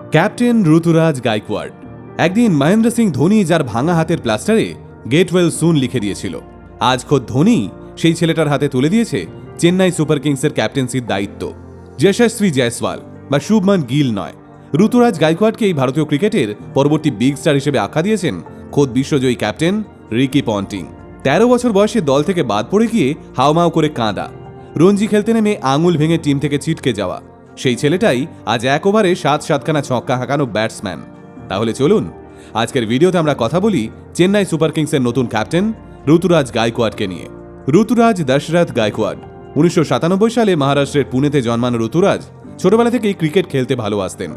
Captain ঋতুরাজ গাইকোয়াড় একদিন মহেন্দ্র সিং ধোনি যার ভাঙা হাতের প্লাস্টারে গেট ওয়েল সুন লিখে দিয়েছিল। আজ খোদ ধোনি সেই ছেলেটার হাতে তুলে দিয়েছে চেন্নাই সুপার কিংসের ক্যাপ্টেন্সির দায়িত্ব। যশস্বী জয়সওয়াল বা শুভমান গিল নয়। ঋতুরাজ গাইকোয়াড়কে এই ভারতীয় ক্রিকেটের পরবর্তী বিগ স্টার হিসেবে আখ্যা দিয়েছেন খোদ বিশ্বজয়ী ক্যাপ্টেন রিকি পন্টিং। তেরো বছর বয়সে দল থেকে বাদ পড়ে গিয়ে হাওমাও করে কাঁদা। রঞ্জি খেলতে নেমে আঙুল ভেঙে টিম থেকে ছিটকে যাওয়া। সেই ছেলেটাই আজ এক ওভারে সাত সাতখানা ছক্কা হাঁকানো ব্যাটসম্যান। তাহলে চলুন, আজকের ভিডিওতে আমরা কথা বলি চেন্নাই সুপার কিংসের নতুন ক্যাপ্টেন ঋতুরাজ গায়কোয়াড়কে নিয়ে। ঋতুরাজ দশরথ গায়কোয়াড়, উনিশশো সাতানব্বই সালে মহারাষ্ট্রের পুনেতে জন্মানো ঋতুরাজ ছোটবেলা থেকেই ক্রিকেট খেলতে ভালোবাসতেন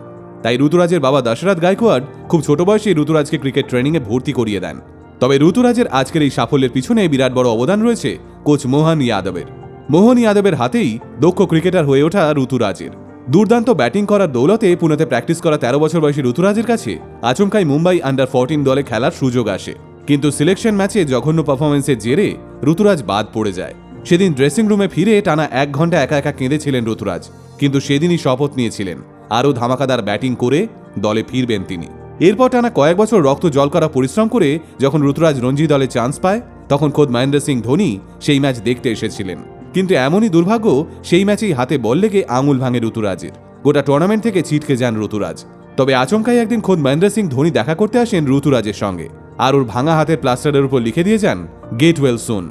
তাই ঋতুরাজের বাবা দশরথ গায়কোয়াড় খুব ছোট বয়সে ঋতুরাজকে ক্রিকেট ট্রেনিংয়ে ভর্তি করিয়ে দেন। তবে ঋতুরাজের আজকের এই সাফল্যের পিছনে বিরাট বড় অবদান রয়েছে কোচ মোহন ইয়াদবের। মোহন ইয়াদবের হাতেই দক্ষ ক্রিকেটার হয়ে ওঠা ঋতুরাজের। দুর্দান্ত ব্যাটিং করার দৌলতে পুনেতে প্র্যাকটিস করা তেরো বছর বয়সী ঋতুরাজের কাছে আচমকাই মুম্বাই আন্ডার ফোরটিন দলে খেলার সুযোগ আসে। কিন্তু সিলেকশন ম্যাচে জঘন্য পারফরমেন্সের জেরে ঋতুরাজ বাদ পড়ে যায়। সেদিন ড্রেসিং রুমে ফিরে টানা এক ঘণ্টা একা একা কেঁদেছিলেন ঋতুরাজ। কিন্তু সেদিনই শপথ নিয়েছিলেন। আরও ধামাকাদার ব্যাটিং করে দলে ফিরবেন তিনি। এরপর টানা কয়েক বছর রক্ত জল করা পরিশ্রম করে যখন ঋতুরাজ রঞ্জি দলে চান্স পায়, তখন খোদ মহেন্দ্র সিং ধোনি সেই ম্যাচ দেখতে এসেছিলেন। কিন্তু এমনই দুর্ভাগ্য সেই ম্যাচেই হাতে বল লেগে আঙুল ভাঙে ঋতুরাজের। গোটা টুর্নামেন্ট থেকে ছিটকে যান ঋতুরাজ। তবে আচমকাই একদিন খোদ মহেন্দ্র সিং ধোনি দেখা করতে আসেন ঋতুরাজের সঙ্গে। আর ওর ভাঙা হাতের প্লাস্টারের উপর লিখে দিয়ে যান গেট ওয়েল সুন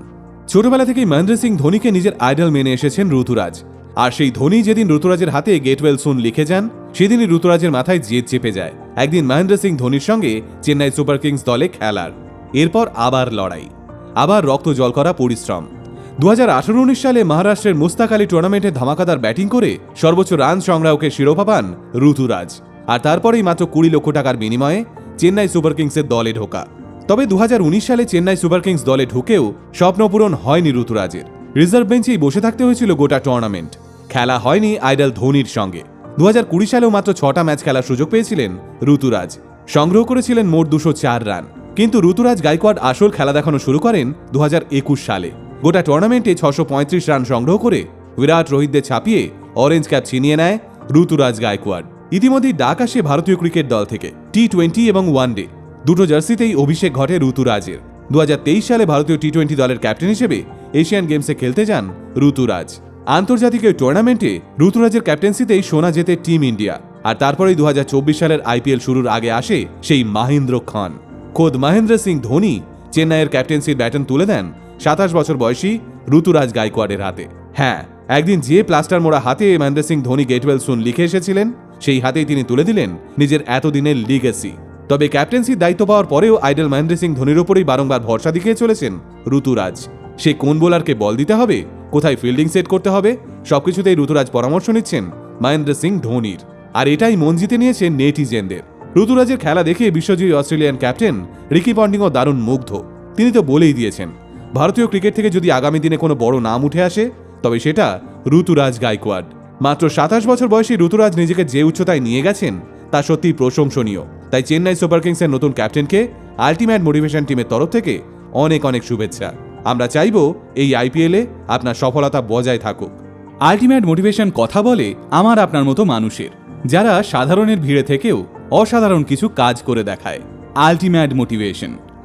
ছোটবেলা থেকেই মহেন্দ্র সিং ধোনিকে নিজের আইডল মেনে এসেছেন ঋতুরাজ। আর সেই ধোনি যেদিন ঋতুরাজের হাতে গেট ওয়েল সুন লিখে যান, সেদিনই ঋতুরাজের মাথায় জেদ চেপে যায়। একদিন মহেন্দ্র সিং ধোনির সঙ্গে চেন্নাই সুপার কিংস দলে খেলার। এরপর আবার লড়াই। আবার রক্ত জল করা পরিশ্রম। দু হাজার আঠারো উনিশ সালে মহারাষ্ট্রের মুস্তাক আলী টুর্নামেন্টে ধামাকাদার ব্যাটিং করে সর্বোচ্চ রান সংগ্রাহকের শিরোপা পান ঋতুরাজ। আর তারপরেই মাত্র কুড়ি লক্ষ টাকার বিনিময়ে চেন্নাই সুপার কিংসের দলে ঢোকা। তবে দু হাজার উনিশ সালে চেন্নাই সুপার কিংস দলে ঢুকেও স্বপ্নপূরণ হয়নি ঋতুরাজের। রিজার্ভ বেঞ্চেই বসে থাকতে হয়েছিল গোটা টুর্নামেন্ট। খেলা হয়নি আইডল ধোনির সঙ্গে। দু হাজার কুড়ি সালেও মাত্র ছটা ম্যাচ খেলার সুযোগ পেয়েছিলেন ঋতুরাজ। সংগ্রহ করেছিলেন মোট দুশো চার রান। কিন্তু ঋতুরাজ গাইকোয়াড আসল খেলা দেখানো শুরু করেন দু হাজার একুশ সালে। গোটা টুর্নামেন্টে ছশো রান সংগ্রহ করে বিরাট রোহিতদের ছাপিয়ে অরেঞ্জ ক্যাপ ছিনিয়ে নেয় ঋতুরাজ গায়কোয়াড়। ইতিমধ্যেই ডাক আসে ভারতীয় ক্রিকেট দল থেকে টি টোয়েন্টি এবং ওয়ানডে দুটো জার্সিতেই অভিষেক ঘটে ঋতুরাজের। দু হাজার তেইশ সালে ভারতীয় টি টোয়েন্টি দলের ক্যাপ্টেন হিসেবে এশিয়ান গেমসে খেলতে যান ঋতুরাজ। আন্তর্জাতিক এই টুর্নামেন্টে ঋতুরাজের ক্যাপ্টেন্সিতেই সোনা জেতে টিম ইন্ডিয়া। আর তারপরেই দু হাজার চব্বিশ সালের আইপিএল শুরুর আগে আসে সেই মাহেন্দ্র খান। খোদ মহেন্দ্র সিং ধোনি, চেন্নাইয়ের ক্যাপ্টেন্সির ব্যাটন তুলে দেন সাতাশ বছর বয়সী ঋতুরাজ গাইকোয়াড়ের হাতে। হ্যাঁ একদিন যে প্লাস্টার মোড়া হাতে Mahendra Singh Dhoni get well soon লিখে এসেছিলেন, সেই হাতেই তিনি তুলে দিলেন নিজের এতদিনের লিগেসি তবে ক্যাপ্টেন্সির দায়িত্ব পাওয়ার পরেও আইডল মহেন্দ্র সিং ধোনির ওপরেই বারংবার ভরসা দেখিয়ে চলেছেন ঋতুরাজ। সে কোন বোলারকে বল দিতে হবে, কোথায় ফিল্ডিং সেট করতে হবে, সবকিছুতেই ঋতুরাজ পরামর্শ নিচ্ছেন মহেন্দ্র সিং ধোনির। আর এটাই মন জিতে নিয়েছে নেটিজেনদের। ঋতুরাজের খেলা দেখে বিশ্বজয়ী অস্ট্রেলিয়ান ক্যাপ্টেন রিকি পন্ডিংও দারুণ মুগ্ধ। তিনি তো বলেই দিয়েছেন ভারতীয় ক্রিকেট থেকে যদি আগামী দিনে কোনো বড় নাম উঠে আসে, তবে সেটা ঋতুরাজ গাইকোয়াড মাত্র সাতাশ বছর বয়সী ঋতুরাজ নিজেকে যে উচ্চতায় নিয়ে গেছেন, তা সত্যি প্রশংসনীয়। তাই চেন্নাই সুপার কিংসের নতুন ক্যাপ্টেনকে আলটিমেট মোটিভেশন টিমের তরফ থেকে অনেক অনেক শুভেচ্ছা। আমরা চাইব এই আইপিএলে আপনার সফলতা বজায় থাকুক। আলটিমেট মোটিভেশন কথা বলে আমার আপনার মতো মানুষের, যারা সাধারণের ভিড়ে থেকেও অসাধারণ কিছু কাজ করে দেখায়। Ultimate motivation.